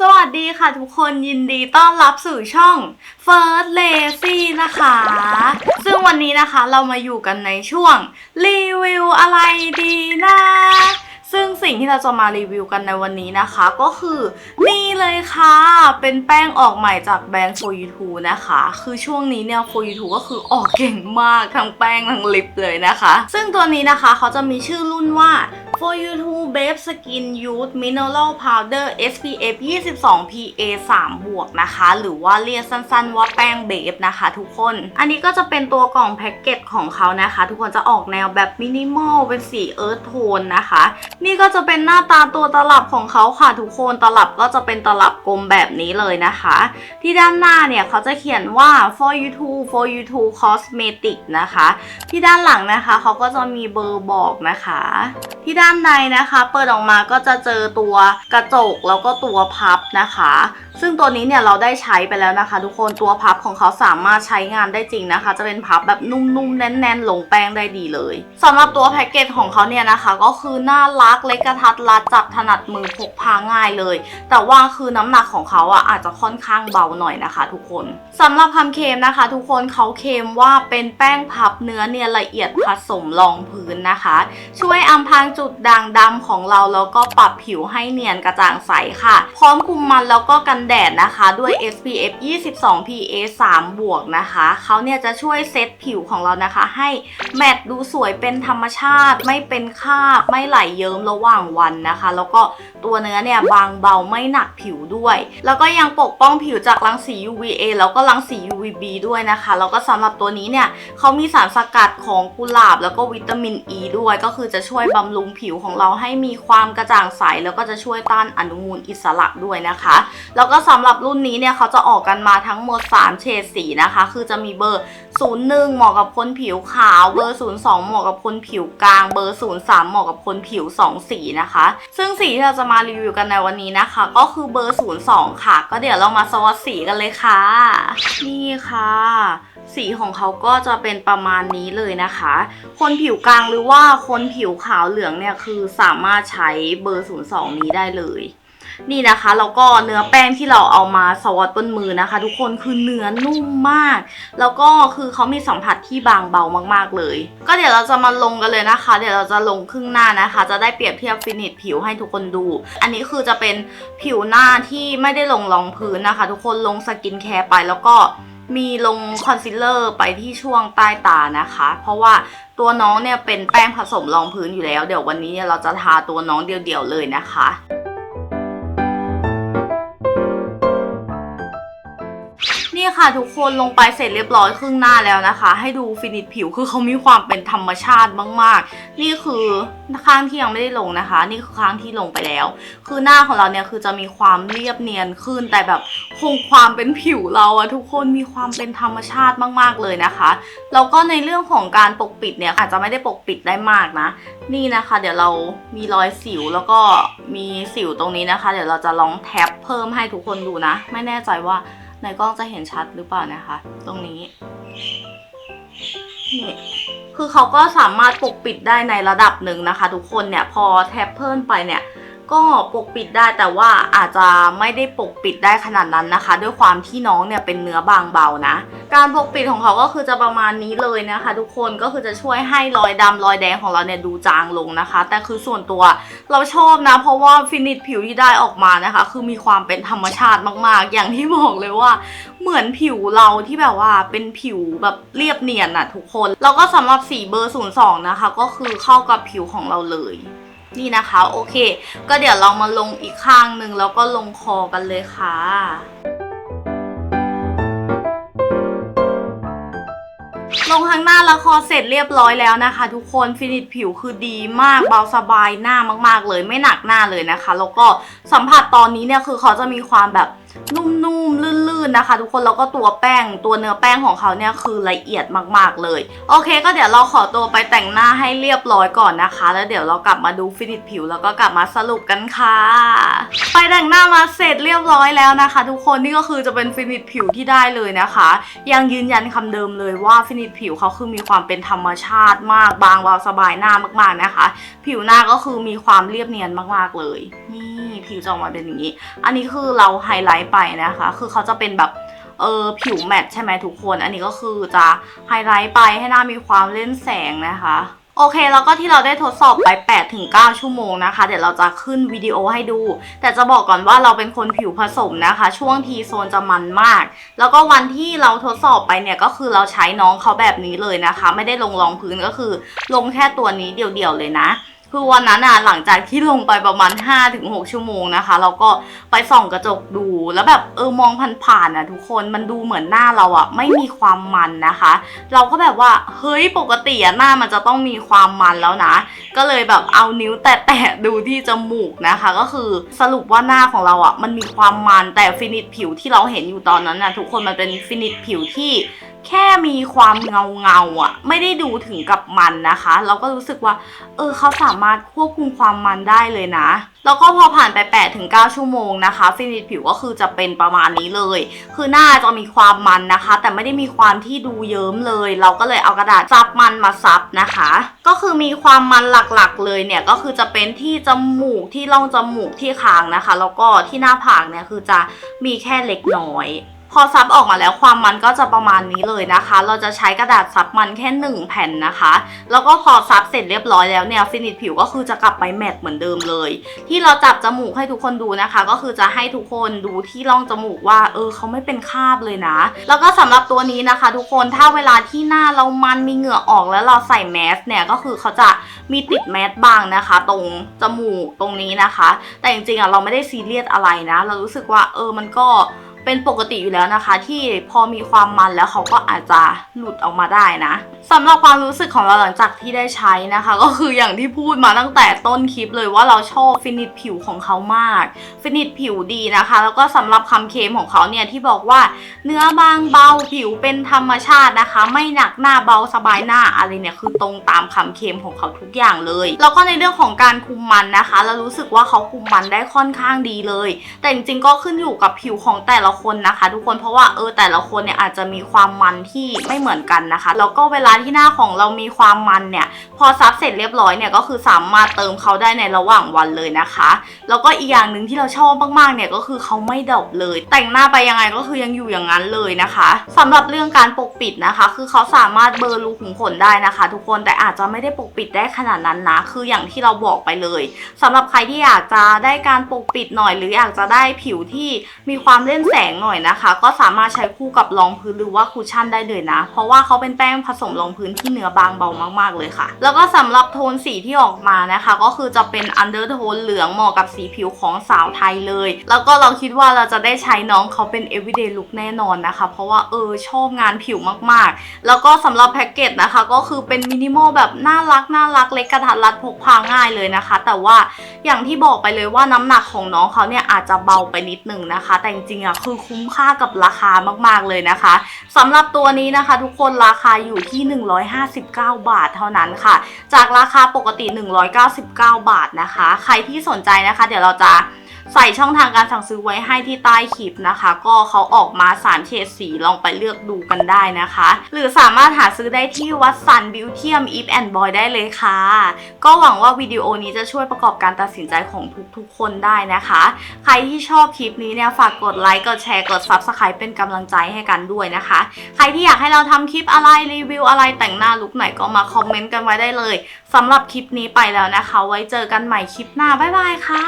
สวัสดีค่ะทุกคนยินดีต้อนรับสู่ช่อง First Lazy นะคะ ซึ่งวันนี้นะคะเรามาอยู่กันในช่วง รีวิวอะไรดีนะ ซึ่งสิ่งที่เราจะมารีวิวกันในวันนี้นะคะ ก็คือนี่เลยค่ะ เป็นแป้งออกใหม่จากแบรนด์ For You t o นะคะ คือช่วงนี้เนี่ย For You t o ก็คือออกเก่งมากทั้งแป้งทั้งลิปเลยนะคะ ซึ่งตัวนี้นะคะเขาจะมีชื่อรุ่นว่า For You To Babe Skin Youth Mineral Powder SPF 22 PA 3 บวกนะคะ หรือว่าเรียกสั้นๆว่าแป้งเบฟนะคะ ทุกคน อันนี้ก็จะเป็นตัวกล่องแพ็กเกจของเขานะคะ ทุกคนจะออกแนวแบบมินิมอลเป็นสีเอิร์ธโทนนะคะ นี่ก็จะเป็นหน้าตาตัวตลับของเขาค่ะ ทุกคนตลับก็จะเป็นตลับกลมแบบนี้เลยนะคะ ที่ด้านหน้าเนี่ยเขาจะเขียนว่า for you to for you to cosmetic นะคะ ที่ด้านหลังนะคะเขาก็จะมีเบอร์บอกนะคะ ที่ด้านในนะคะ เปิดออกมาก็จะเจอตัวกระจกแล้วก็ตัวพับนะคะ ซึ่งตัวนี้เนี่ยเราได้ใช้ไปแล้วนะคะ ทุกคนตัวพับของเขาสามารถใช้งานได้จริงนะคะ จะเป็นพับแบบนุ่มๆแน่นๆลงแป้งได้ดีเลยสำหรับตัวแพ็กเกจของเขาเนี่ยนะคะ ก็คือน่ารักเล็กกระทัดรัดจับถนัดมือพกพาง่ายเลย แต่ว่าคือน้ำหนักของเขาอะอาจจะค่อนข้างเบาหน่อยนะคะ ทุกคนสำหรับคำเคลมนะคะ ทุกคนเขาเคลมว่าเป็นแป้งพับเนื้อเนี่ยละเอียดผสมรองพื้นนะคะ ช่วยอำพรางจุดด่างดำของเราแล้วก็ปรับผิวให้เนียนกระจ่างใสค่ะ พร้อมคุมมันแล้วก็กันแดดนะคะ ด้วย SPF 22 PA 3 บวกนะคะเขาเนี่ยจะช่วยเซตผิวของเรานะคะ ให้แมตต์ดูสวยเป็นธรรมชาติ ไม่เป็นคราบไม่ไหลเยิ้มระหว่างวันนะคะ แล้วก็ตัวเนื้อเนี่ยบางเบาไม่หนักผิวด้วย แล้วก็ยังปกป้องผิวจากรังสี UVA แล้วก็รังสี UVB ด้วยนะคะแล้วก็สำหรับตัวนี้เนี่ยเขามีสารสกัดของกุหลาบแล้วก็วิตามินอ e ีด้วยก็คือจะช่วยบำรุงผิวของเราให้มีความกระจ่างใส แล้วก็จะช่วยต้านอนุมูลอิสระด้วยนะคะ แล้วก็สำหรับรุ่นนี้เนี่ยเขาจะออกกันมาทั้งหมด 3 เฉดสีนะคะ คือจะมีเบอร์ 01 เหมาะกับคนผิวขาว เบอร์ 02 เหมาะกับคนผิวกลาง เบอร์ 03 เหมาะกับคนผิว 2 สีนะคะ ซึ่งสีที่เราจะมารีวิวกันในวันนี้นะคะ ก็คือเบอร์ 02 ค่ะ ก็เดี๋ยวเรามาสวอตสีกันเลยค่ะ นี่ค่ะ สีของเขาก็จะเป็นประมาณนี้เลยนะคะ คนผิวกลางหรือว่าคนผิวขาวเหลืองเนี่ยคือสามารถใช้เบอร์ 02 นี้ได้เลย นี่นะคะแล้วก็เนื้อแป้งที่เราเอามาสวอตบนมือนะคะ ทุกคนคือเนื้อนุ่มมาก แล้วก็คือเขามีสัมผัสที่บางเบามากๆเลย ก็เดี๋ยวเราจะมาลงกันเลยนะคะ เดี๋ยวเราจะลงครึ่งหน้านะคะ จะได้เปรียบเทียบฟินิชผิวให้ทุกคนดู อันนี้คือจะเป็นผิวหน้าที่ไม่ได้ลงรองพื้นนะคะ ทุกคนลงสกินแคร์ไปแล้วก็ มีลงคอนซีลเลอร์ไปที่ช่วงใต้ตานะคะ เพราะว่าตัวน้องเนี่ยเป็นแป้งผสมรองพื้นอยู่แล้ว เดี๋ยววันนี้เนี่ยเราจะทาตัวน้องเดียวๆเลยนะคะ ค่ะทุกคนลงไปเสร็จเรียบร้อยครึ่งหน้าแล้วนะคะ ให้ดูฟินิชผิวคือเขามีความเป็นธรรมชาติมากๆ นี่คือข้างที่ยังไม่ได้ลงนะคะ นี่คือข้างที่ลงไปแล้ว คือหน้าของเราเนี่ยคือจะมีความเรียบเนียนขึ้นแต่แบบคงความเป็นผิวเราอะทุกคนมีความเป็นธรรมชาติมากๆเลยนะคะแล้วก็ในเรื่องของการปกปิดเนี่ยอาจจะไม่ได้ปกปิดได้มากนะ นี่นะคะ เดี๋ยวเรามีรอยสิวแล้วก็มีสิวตรงนี้นะคะ เดี๋ยวเราจะลองแท็บเพิ่มให้ทุกคนดูนะ ไม่แน่ใจว่า ในกล้องจะเห็นชัดหรือเปล่านะคะ ตรงนี้นี่คือเขาก็สามารถปกปิดได้ในระดับหนึ่งนะคะ ทุกคนเนี่ยพอแท็บเพิ่มไปเนี่ย ก็ปกปิดได้แต่ว่าอาจจะไม่ได้ปกปิดได้ขนาดนั้นนะคะ ด้วยความที่น้องเนี่ยเป็นเนื้อบางเบานะ การปกปิดของเขาก็คือจะประมาณนี้เลยนะคะ ทุกคนก็คือจะช่วยให้รอยดำรอยแดงของเราเนี่ยดูจางลงนะคะ แต่คือส่วนตัวเราชอบนะ เพราะว่าฟินิชผิวที่ได้ออกมานะคะ คือมีความเป็นธรรมชาติมาก ๆ อย่างที่บอกเลยว่า เหมือนผิวเราที่แบบว่าเป็นผิวแบบเรียบเนียนอะทุกคน แล้วก็สำหรับสีเบอร์02นะคะ ก็คือเข้ากับผิวของเราเลย นี่นะคะโอเค ก็เดี๋ยวเรามาลงอีกข้างหนึ่งแล้วก็ลงคอกันเลยค่ะลงข้างหน้าและคอเสร็จเรียบร้อยแล้วนะคะ ทุกคนฟินิชผิวคือดีมากเบาสบายหน้ามาก ๆ เลยไม่หนักหน้าเลยนะคะ แล้วก็สัมผัสตอนนี้เนี่ยคือเขาจะมีความแบบนุ่มๆ นนะคะ ทุกคนแล้วก็ตัวแป้งตัวเนื้อแป้งของเขาเนี่ยคือละเอียดมากๆเลย โอเค ก็เดี๋ยวเราขอตัวไปแต่งหน้าให้เรียบร้อยก่อนนะคะ แล้วเดี๋ยวเรากลับมาดูฟินิชผิวแล้วก็กลับมาสรุปกันค่ะ ไปแต่งหน้ามาเสร็จเรียบร้อยแล้วนะคะ ทุกคนนี่ก็คือจะเป็นฟินิชผิวที่ได้เลยนะคะ ยังยืนยันคำเดิมเลยว่าฟินิชผิวเขาคือมีความเป็นธรรมชาติมากบางเบาสบายหน้ามากๆนะคะ ผิวหน้าก็คือมีความเรียบเนียนมากๆเลยนี่ ผิวจะออกมาเป็นอย่างนี้ อันนี้คือเราไฮไลท์ไปนะคะ คือเขาจะเป็นแบบเออผิวแมทใช่ไหมทุกคน อันนี้ก็คือจะไฮไลท์ไปให้หน้ามีความเล่นแสงนะคะโอเค แล้วก็ที่เราได้ทดสอบไป 8-9 ชั่วโมงนะคะ เดี๋ยวเราจะขึ้นวิดีโอให้ดู แต่จะบอกก่อนว่าเราเป็นคนผิวผสมนะคะ ช่วงทีโซนจะมันมาก แล้วก็วันที่เราทดสอบไปเนี่ย ก็คือเราใช้น้องเขาแบบนี้เลยนะคะ ไม่ได้ลงรองพื้นก็คือ ลงแค่ตัวนี้เดี่ยวๆเลยนะ คือวันนั้นอะหลังจากที่ลงไปประมาณ 5-6 ชั่วโมงนะคะ เราก็ไปส่องกระจกดูแล้วแบบเออมองผ่านๆอะทุกคนมันดูเหมือนหน้าเราอะไม่มีความมันนะคะ เราก็แบบว่าเฮ้ยปกติอะหน้ามันจะต้องมีความมันแล้วนะ ก็เลยแบบเอานิ้วแตะๆดูที่จมูกนะคะ ก็คือสรุปว่าหน้าของเราอะมันมีความมันแต่ฟินิชผิวที่เราเห็นอยู่ตอนนั้นน่ะทุกคนมันเป็นฟินิชผิวที่ แค่มีความเงาเงาๆอะ ไม่ได้ดูถึงกับมันนะคะ เราก็รู้สึกว่า เออเขาสามารถควบคุมความมันได้เลยนะ แล้วก็พอผ่านไป8ถึง9ชั่วโมงนะคะฟินิชผิวก็คือจะเป็นประมาณนี้เลย คือหน้าจะมีความมันนะคะ แต่ไม่ได้มีความที่ดูเยิ้มเลย เราก็เลยเอากระดาษซับมันมาซับนะคะ ก็คือมีความมันหลักๆเลยเนี่ยก็คือจะเป็นที่จมูกที่ร่องจมูกที่คางนะคะ แล้วก็ที่หน้าผากเนี่ยคือจะมีแค่เล็กน้อย พอซับออกมาแล้วความมันก็จะประมาณนี้เลยนะคะ เราจะใช้กระดาษซับมันแค่ 1 แผ่นนะคะ แล้วก็พอซับเสร็จเรียบร้อยแล้วเนี่ยฟินิชผิวก็คือจะกลับไปแมตต์เหมือนเดิมเลย ที่เราจับจมูกให้ทุกคนดูนะคะ ก็คือจะให้ทุกคนดูที่ร่องจมูกว่าเออเขาไม่เป็นคราบเลยนะ แล้วก็สำหรับตัวนี้นะคะ ทุกคนถ้าเวลาที่หน้าเรามันมีเหงื่อออกแล้วเราใส่แมสเนี่ยก็คือเขาจะมีติดแมสบ้างนะคะ ตรงจมูกตรงนี้นะคะ แต่จริงๆอะเราไม่ได้ซีเรียสอะไรนะ เรารู้สึกว่าเออมันก็ เป็นปกติอยู่แล้วนะคะ ที่พอมีความมันแล้วเขาก็อาจจะหลุดออกมาได้นะสำหรับความรู้สึกของเราหลังจากที่ได้ใช้นะคะ ก็คืออย่างที่พูดมาตั้งแต่ต้นคลิปเลยว่าเราชอบฟินิชผิวของเขามาก ฟินิชผิวดีนะคะ แล้วก็สำหรับคำเคมของเขาเนี่ยที่บอกว่าเนื้อบางเบาผิวเป็นธรรมชาตินะคะ ไม่หนักหน้าเบาสบายหน้าอะไรเนี่ยคือตรงตามคำเคมของเขาทุกอย่างเลย แล้วก็ในเรื่องของการคุมมันนะคะ เรารู้สึกว่าเขาคุมมันได้ค่อนข้างดีเลย แต่จริงๆก็ขึ้นอยู่กับผิวของแต่ละคนนะคะ ทุกคนเพราะว่าเออแต่ละคนเนี่ยอาจจะมีความมันที่ไม่เหมือนกันนะคะแล้วก็เวลาที่หน้าของเรามีความมันเนี่ยพอซับเสร็จเรียบร้อยเนี่ยก็คือสามารถเติมเขาได้ในระหว่างวันเลยนะคะแล้วก็อีกอย่างหนึ่งที่เราชอบมากๆเนี่ยก็คือเขาไม่ดอปเลย แต่งหน้าไปยังไงก็คือยังอยู่อย่างนั้นเลยนะคะสำหรับเรื่องการปกปิดนะคะ คือเขาสามารถเบลอรูขุมขนได้นะคะ ทุกคนแต่อาจจะไม่ได้ปกปิดได้ขนาดนั้นนะคืออย่างที่เราบอกไปเลยสำหรับใครที่อยากจะได้การปกปิดหน่อย หรืออยากจะได้ผิวที่มีความเล่นแสงหน่อยนะคะ ก็สามารถใช้คู่กับรองพื้นหรือว่าคุชชั่นได้เลยนะ เพราะว่าเขาเป็นแป้งผสมรองพื้นที่เนื้อบางเบามากๆเลยค่ะ แล้วก็สำหรับโทนสีที่ออกมานะคะ ก็คือจะเป็นอันเดอร์โทนเหลืองเหมาะกับสีผิวของสาวไทยเลย แล้วก็เราคิดว่าเราจะได้ใช้น้องเขาเป็น everyday look แน่นอนนะคะ เพราะว่าเออชอบงานผิวมากๆ แล้วก็สำหรับแพ็กเกจนะคะ ก็คือเป็นมินิมอลแบบน่ารักน่ารักเล็กกระทัดรัดพกพาง่ายเลยนะคะ แต่ว่าอย่างที่บอกไปเลยว่าน้ำหนักของน้องเขาเนี่ยอาจจะเบาไปนิดหนึ่งนะคะ แต่จริงๆอะคือคุ้มค่ากับราคามากๆเลยนะคะสำหรับตัวนี้นะคะ ทุกคนราคาอยู่ที่ 159 บาทเท่านั้นค่ะ จากราคาปกติ 199 บาทนะคะ ใครที่สนใจนะคะ เดี๋ยวเราจะ ใส่ช่องทางการสั่งซื้อไว้ให้ที่ใต้คลิปนะคะ ก็เขาออกมา3เฉดสีลองไปเลือกดูกันได้นะคะ หรือสามารถหาซื้อได้ที่วัดสันบิวเทียมอีฟแอนด์บอยได้เลยค่ะ ก็หวังว่าวิดีโอนี้จะช่วยประกอบการตัดสินใจของทุกๆ คนได้นะคะ ใครที่ชอบคลิปนี้เนี่ยฝากกดไลค์กดแชร์กด Subscribe เป็นกำลังใจให้กันด้วยนะคะ ใครที่อยากให้เราทำคลิปอะไรรีวิวอะไรแต่งหน้าลุคไหนก็มาคอมเมนต์กันไว้ได้เลยสำหรับคลิปนี้ไปแล้วนะคะ ไว้เจอกันใหม่คลิปหน้า บ๊ายบายค่ะ